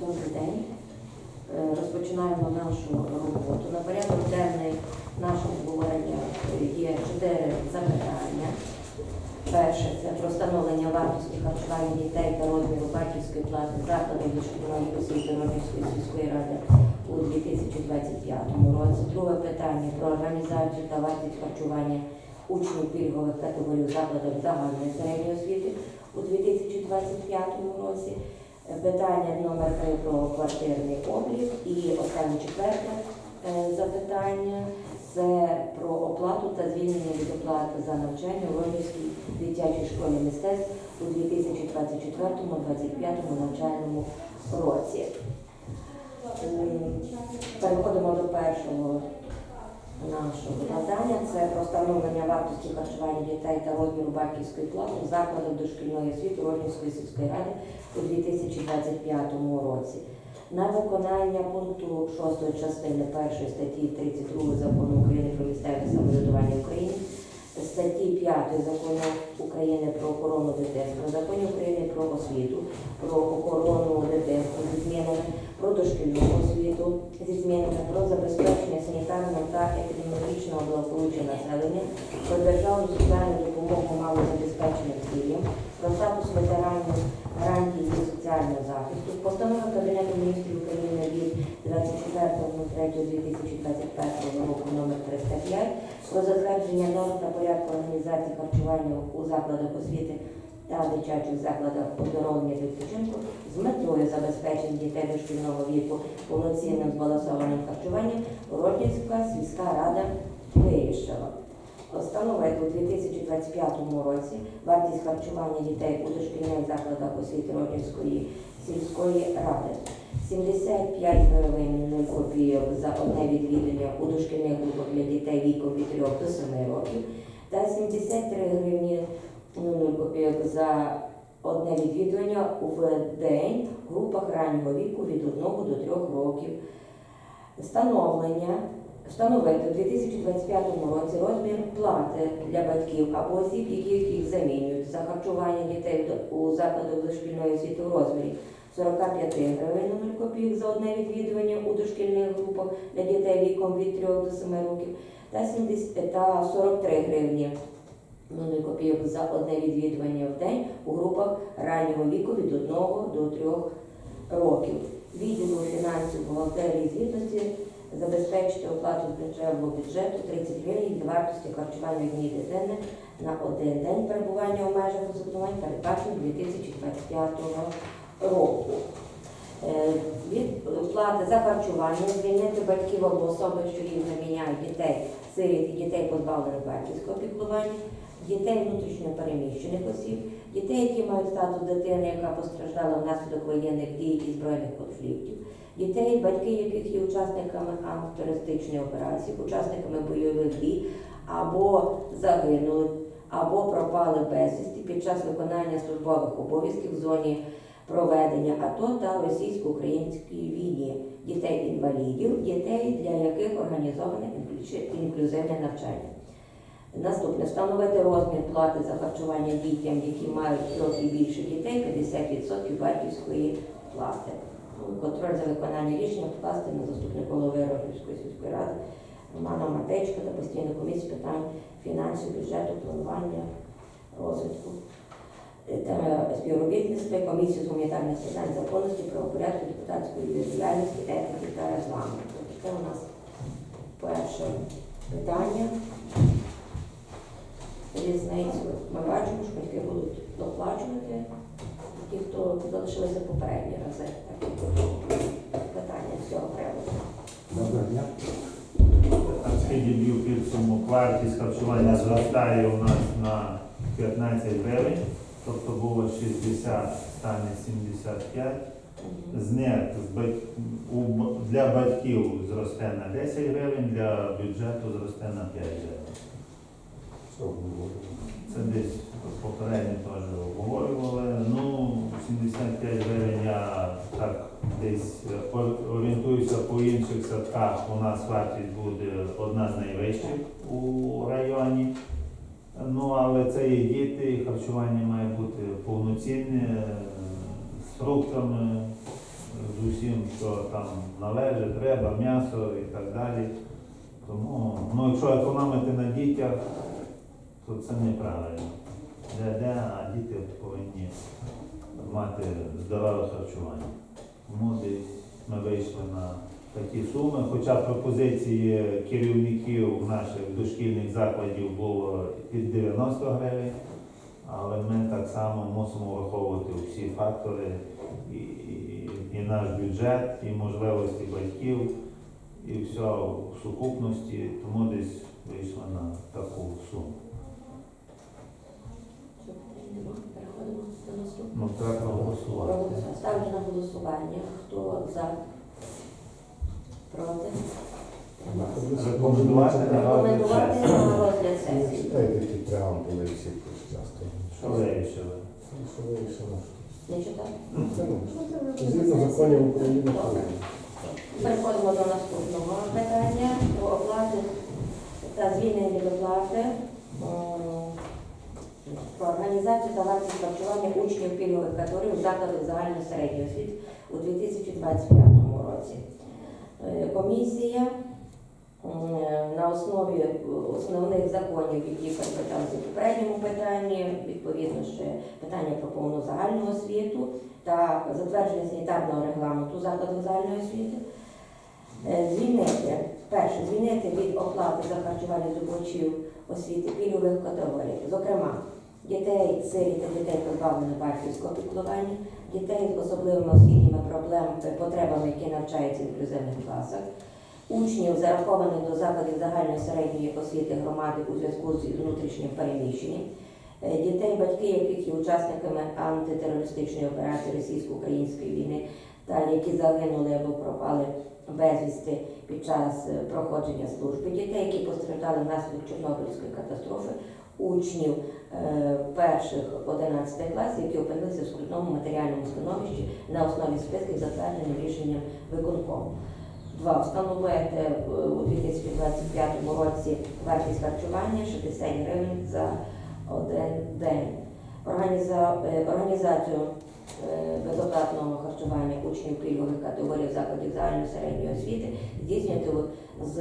Добрий день. Е, Розпочинаємо нашу роботу. На порядок денний нашого обговорення є чотири запитання. Перше це про встановлення вартості харчування дітей та розміру батьківської плати закладів дошкільної освіти Ромівської сільської ради у 2025 році. Друге питання про організацію та вартість харчування учнів пільгових категорій закладів загальної середньої освіти у 2025 році. Питання номер три про квартирний облік і останнє четверте е, запитання це про оплату та звільнення від оплати за навчання у Родівській дитячій школі мистецтв у 2024-2025 навчальному році. Переходимо до першого нашого завдання. Це про вартості харчування дітей та розміру батьківської плати в закладах дошкільної освіти Рожнівської сільської ради у 2025 році. На виконання пункту 6 частини 1 статті 32 Закону України про місцеве самоврядування України, статті 5 Закону України про охорону дитинства, Закону України про освіту, про охорону дитинства зі змінами, про дошкільну освіту зі змінами, про забезпечення санітарного та епідеміологічного благополуччя населення, про державну соціальну допомогу малозабезпеченим сім'ям, про статус ветеранів гарантії їх соціального захисту, постанова Кабінету міністрів України від 24.03.2021 року номер 305 про затвердження норм та порядку організації харчування у закладах освіти та дитячих закладах оздоровлення відпочинку з метою забезпечення дітей дошкільного віку повноцінним збалансованим харчуванням Роднівська сільська рада вирішила встановити у 2025 році вартість харчування дітей у дошкільних закладах освіти Роднівської сільської ради. 75 гривень 0 копійок за одне відвідування у дошкільних групах для дітей віком від 3 до 7 років та 73 гривні 0 копійок за одне відвідування в день в групах раннього віку від 1 до 3 років. Встановлення встановити у 2025 році розмір плати для батьків або осіб, яких їх замінюють за харчування дітей у закладах дошкільної освіти у розмірі 45 гривень на 0 копійок за одне відвідування у дошкільних групах для дітей віком від 3 до 7 років та 70 та 43 гривні на 0 копійок за одне відвідування в день у групах раннього віку від 1 до 3 років. Відділу фінансів бухгалтерії звітності забезпечити оплату з бюджету 30 гривень від вартості харчування однієї дитини на один день перебування у межах розбудувань передбачено 2025 року. Е, Від плати за харчування звільнити батьків або особи, що їх заміняють дітей, сиріт і дітей позбавлених батьківського піклування, дітей внутрішньо переміщених осіб, дітей, які мають статус дитини, яка постраждала внаслідок воєнних дій і збройних конфліктів, дітей, батьки яких є учасниками антитерористичної операції, учасниками бойових дій або загинули, або пропали безвісті під час виконання службових обов'язків в зоні проведення АТО та російсько-українській війні, дітей-інвалідів, дітей, для яких організоване інклюзивне навчання. Наступне встановити розмір плати за харчування дітям, які мають трьох і більше дітей, 50% батьківської плати. Контроль за виконання рішення покласти на заступник голови Рохівської сільської ради Романа Матечка та постійну комісію питань фінансів, бюджету, планування, розвитку та співробітництва, комісію з гуманітарних питань, законності, правопорядку, депутатської діяльності, етики та регламенту. Це у нас перше питання. Різницю ми бачимо, що батьки будуть доплачувати ті, хто залишилися попередні рази. Так, Питання з цього приводу. Доброго дня. Там скільки днів підсумок вартість харчування зростає у нас на 15 гривень, тобто було 60, стане 75. З них для батьків зросте на 10 гривень, для бюджету зросте на 5 гривень. Це десь попередньо теж обговорювали. Ну, 75 гривень я так десь орієнтуюся по інших садках. У нас вартість буде одна з найвищих у районі. Ну, але це є діти, і харчування має бути повноцінне, е, з фруктами, з всім, що там належить, треба, м'ясо і так далі. Тому, ну, якщо економити на дітях, то це неправильно. Де, де, діти повинні мати здорове харчування. Тому ми вийшли на такі суми, хоча пропозиції керівників наших дошкільних закладів було під 90 гривень, але ми так само мусимо враховувати всі фактори і, і, наш бюджет, і можливості батьків, і все в сукупності, тому десь вийшли на таку суму. Нема? Переходимо до наступного. Ну, треба голосувати. Проголосуємо. Ставлю на голосування. Хто за? Проти? Рекомендувати на Рекомендувати розгляд сесії. на розгляд сесії. Читайте ті преамбули всі часто. Що вирішили? Що вирішено? Не читав? Згідно законів України. Добре. Переходимо до наступного питання про оплату та звільнення від оплати м, про організацію та вартість харчування учнів пільгових категорій у закладах загальної середньої освіти у 2025 році. Е, Комісія на основі основних законів, які передбачалися в попередньому питанні, відповідно ще питання про повну загальну освіту та затвердження санітарного регламенту закладу загальної освіти. Е, Звільнити, перше, звільнити від оплати за харчування здобувачів освіти пільгових категорій, зокрема, дітей, сиріт та дітей позбавлених батьківського піклування, дітей з особливими освітніми проблемами, потребами, які навчаються в інклюзивних класах, учнів, зарахованих до закладів загальної середньої освіти громади у зв'язку з внутрішнім переміщенням, Е, дітей, батьки, яких є учасниками антитерористичної операції російсько-української війни, та які загинули або пропали безвісти під час е, проходження служби, дітей, які постраждали внаслідок Чорнобильської катастрофи, учнів е, перших 11 класів, які опинилися в скрутному матеріальному становищі на основі списків, затверджених рішенням виконкому. Два. Встановити е, у 2025 році вартість харчування 60 гривень за один день. Е, Організацію безоплатного харчування учнів пільгових категорій закладів загальної середньої освіти здійснювати з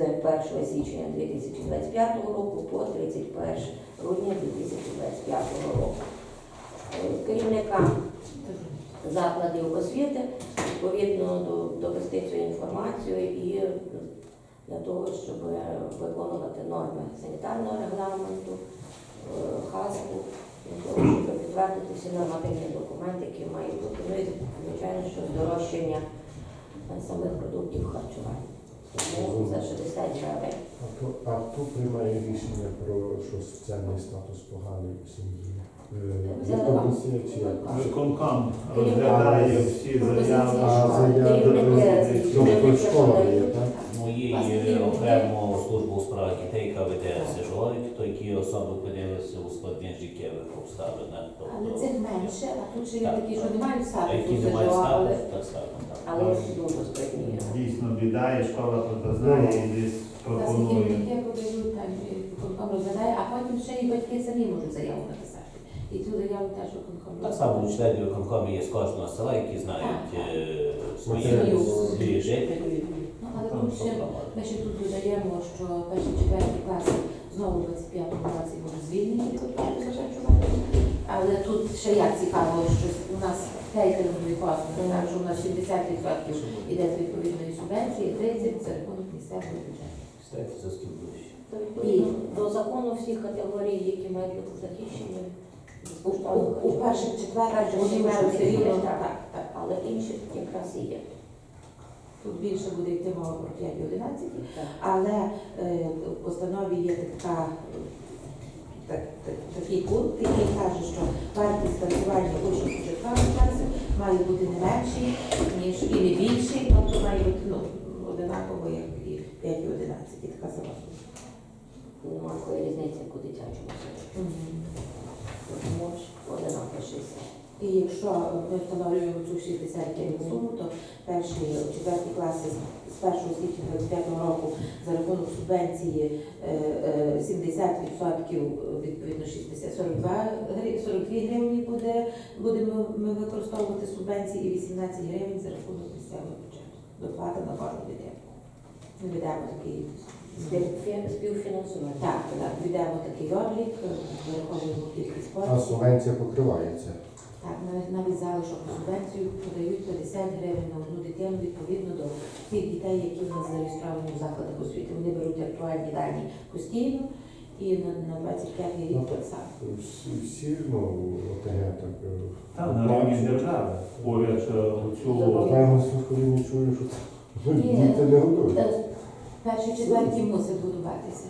1 січня 2025 року по 31 грудня 2025 року. Е, Керівникам закладів освіти відповідно довести цю інформацію і для того, щоб виконувати норми санітарного регламенту, е, ХАСКу, щоб підтвердити всі нормативні документи, які мають бути. Ну і звичайно, що здорожчання е, самих продуктів харчування. Тому за 60 гривень. А то, а хто приймає рішення про що соціальний статус поганий у сім'ї? Е, комісія чи як? Виконком розглядає всі заяви. А, заяви, тобто школа є, так? Моєї окремо службу у справах дітей, яка веде сижоловік, то які особи опинилися у складних життєвих обставинах. Але Тобто, цих менше, а тут ще є такі, що не мають а статусу які не мають але статус, так само. так. Але дуже спритні. Дійсно біда, і школа про це знає і десь власне пропонує. подають там виконком розглядає, а потім ще і батьки самі можуть заяву написати. І цю заяву теж виконком Так само члени виконкому є з кожного села, які знають е, свої, Свою. свої жителі. Але Там ще ми ще тут додаємо, що перші четверті класи знову в 25-му році будуть звільнені від оплати за харчування. Але тут ще як цікаво, що у нас кейтерингові послуги, так що у нас 60% іде з відповідної субвенції, 30% за рахунок місцевого бюджету. Ближче. До закону всіх категорій, які мають бути захищені, У, у, перших четвертих вони мають рівно так, але інших якраз і є. Тут більше буде йти мова про 5 і 11, але е, в постанові є така, так, так, такий пункт, який каже, що вартість харчування учнів початкових класів має бути не менший, ніж і не більший, тобто має бути ну, одинаково, як і 5 і 11, і така сама. Нема такої різниці, як у дитячому. Тому ж одинаково 60. І якщо ми встановлюємо цю 65 суму, то перші четверті класи з- з 1 січня 25 року за рахунок субвенції е, е, 70% відповідно 60, 42 гривні, 42 гривні буде, будемо ми використовувати субвенції і 18 гривень за рахунок місцевого бюджету. доплата на кожну дитину. Ми ведемо такий Спів- Співфінансування. так, так, ведемо такий облік, враховуємо кількість А субвенція покривається. Так, навіть навіть залишок на субвенцію подають 50 гривень на одну дитину відповідно до тих дітей, які в нас зареєстровані в закладах освіти. Вони беруть актуальні дані постійно і на, на 25 рік Ну, так само. Всі, ну, ОТГ так. е, Там на рівні держави. Поряд е, оцю Знаємо, коли не чую, що це діти не готові. Перші четверті мусить будуватися.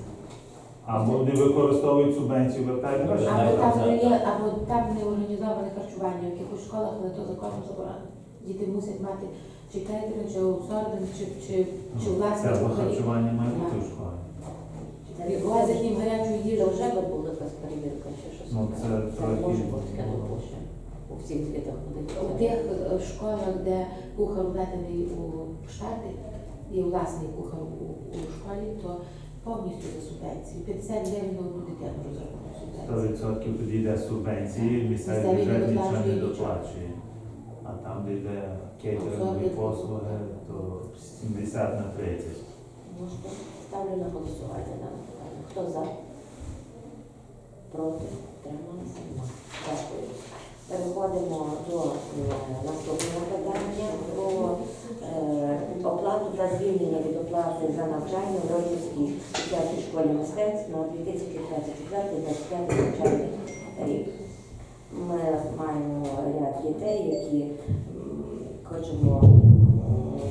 Або не використовують субвенцію, вертають гроші. Або там не є, або там не організоване харчування в якихось школах, але то законом заборонено. Діти мусять мати чи кетеринг, чи аутсординг, чи, чи, чи Це власне або харчування має бути в школі. Відвозять їм гарячу Це їжу. вже би була якась перевірка чи щось. Ну, це Це трохи- може бути таке допущення. У всіх дітях У тих е, школах, де кухар введений у штати, є власний кухар у, у школі, то повністю за субвенцію. 50 гривень на одну дитину розрахунок субвенції. 100% тоді йде субвенції, місцевий бюджет нічого не доплачує А там, де йде Особливо. послуги, то 70 на 30. Ну що, ставлю на голосування дане питання. Хто за? Проти? Трималися? Дякую. Переходимо до е, наступного питання про е, оплату та звільнення від оплати за навчання в Родівській дитячій школі мистецтв на 2024-2025 навчальний рік. Ми маємо ряд дітей, які хочемо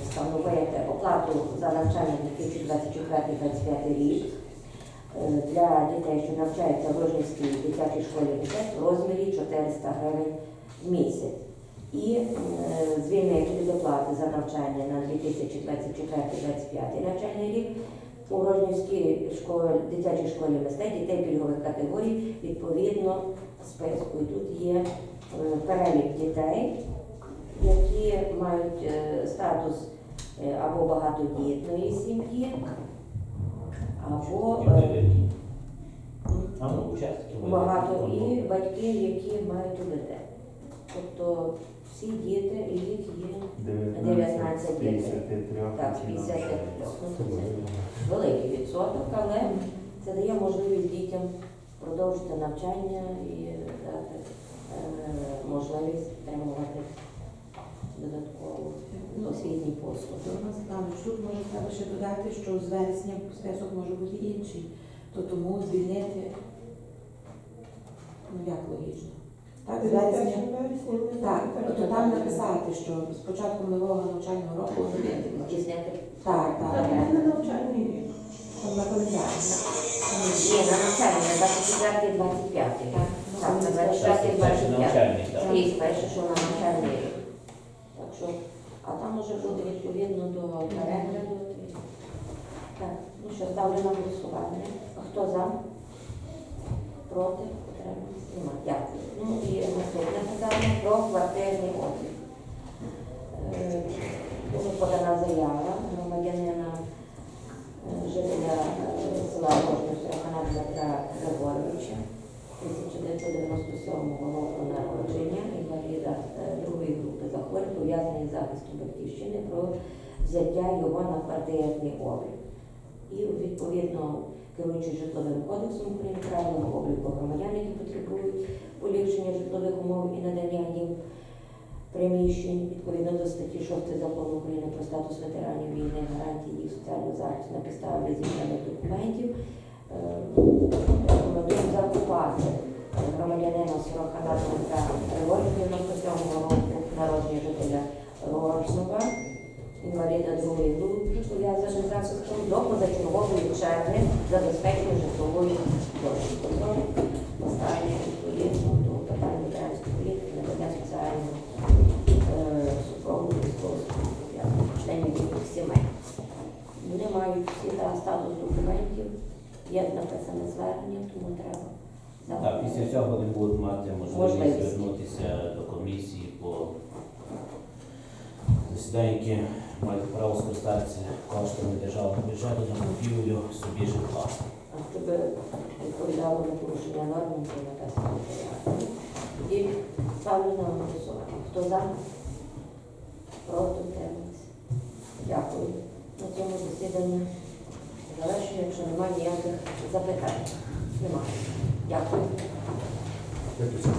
встановити оплату за навчання 2024-2025 рік е, для дітей, що навчаються в Рожнівській дитячій школі мистецтв в розмірі 400 гривень в місяць. І е, звільнити від оплати за навчання на 2024-2025 навчальний рік у Рожнівській школі, дитячій школі мистецтв дітей пільгових категорій відповідно списку. І тут є е, перелік дітей, які мають е, статус е, або багатодітної сім'ї, або багато і батьків, які мають УБД. Тобто всі діти, і їх є 19 дітей. 53 так, 53. Ну, великий відсоток, але це дає можливість дітям продовжити навчання і дати е, можливість отримувати додаткову освітні послуги. У нас там тут може треба ще додати, що з вересня список може бути інший, то тому звільнити, ну як логічно. Так, вересня. Так, то там написати, що з початку нового навчального року. Здійснити Так, так. Там на календарі. Ні, на навчання на 24-25. Так. Так, на Це 24 перший навчальний, так. Що на навчальний рік. Так що, а там може бути відповідно до перегляду. Так, ну що, ставлю на голосування. Хто за? Проти? Утримались? Нема. Дякую. Ну і наступне питання про квартирний облік. Е, Була подана заява громадянина е, жителя е, села Сорокана Дмитра Григоровича 1997 року народження, інваліда другої групи захворювань, пов'язаний з захистом батьківщини про взяття його на квартирний облік. І відповідно керуючи житловим кодексом України правилами обліку громадян, які потребують поліпшення житлових умов і надання їм приміщень відповідно до статті 6 закону України про статус ветеранів війни, гарантії їх соціального захисту на підставі зібраних документів. Е, Рекомендуємо зарахувати громадянина Сорокана Дмитра Григорія 97 року народження жителя Рожнова, інваліда другої групи, пов'язаний з захистом до позачергової черги забезпечення житлової. Тобто поставлення відповідно до питань ветеранської політики, надання соціального е, супроводу військовослужбовців, членів сімей. Вони мають всі та статус документів, є написане звернення, тому треба. Так, після цього вони будуть мати Можливість. звернутися до комісії по засіданню, які мають право скористатися коштами державного бюджету на купівлю собі житла. А щоб відповідало на порушення норм, то написано матеріал. Тоді ставлю на голосування. Хто за? Проти утримався? Дякую. На цьому засідання завершено, якщо немає ніяких запитань. Немає. Дякую. Дякую.